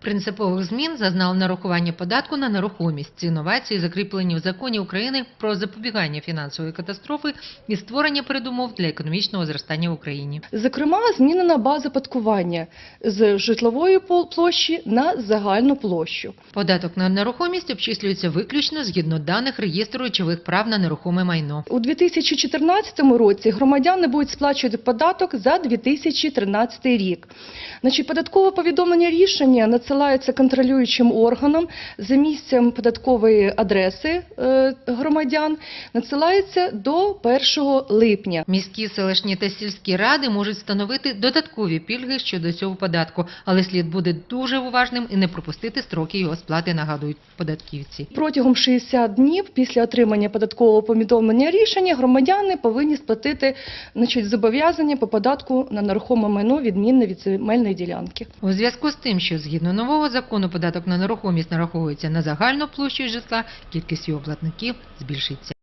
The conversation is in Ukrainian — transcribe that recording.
Принципових змін зазнало нарахування податку на нерухомість. Ці інновації закріплені в законі України про запобігання фінансової катастрофи і створення передумов для економічного зростання в Україні. Зокрема, змінена база падкування з житлової площі на загальну площу. Податок на нерухомість обчислюється виключно згідно даних реєстру речових прав на нерухоме майно. У 2014 році громадяни будуть сплачувати податок за 2013 рік. Значить, податкове повідомлення рішення надсилається контролюючим органом за місцем податкової адреси е, громадян, надсилається до 1 липня. Міські, селищні та сільські ради можуть встановити додаткові пільги щодо цього податку, але слід бути дуже уважним і не пропустити строки його сплати, нагадують податківці. Протягом 60 днів після отримання податкового повідомлення рішення громадяни повинні сплатити значить, зобов'язання по податку на нерухоме майно відмінне від земельної ділянки. У зв'язку з тим, що згідно нового закону податок на нерухомість нараховується на загальну площу житла, кількість його платників збільшиться.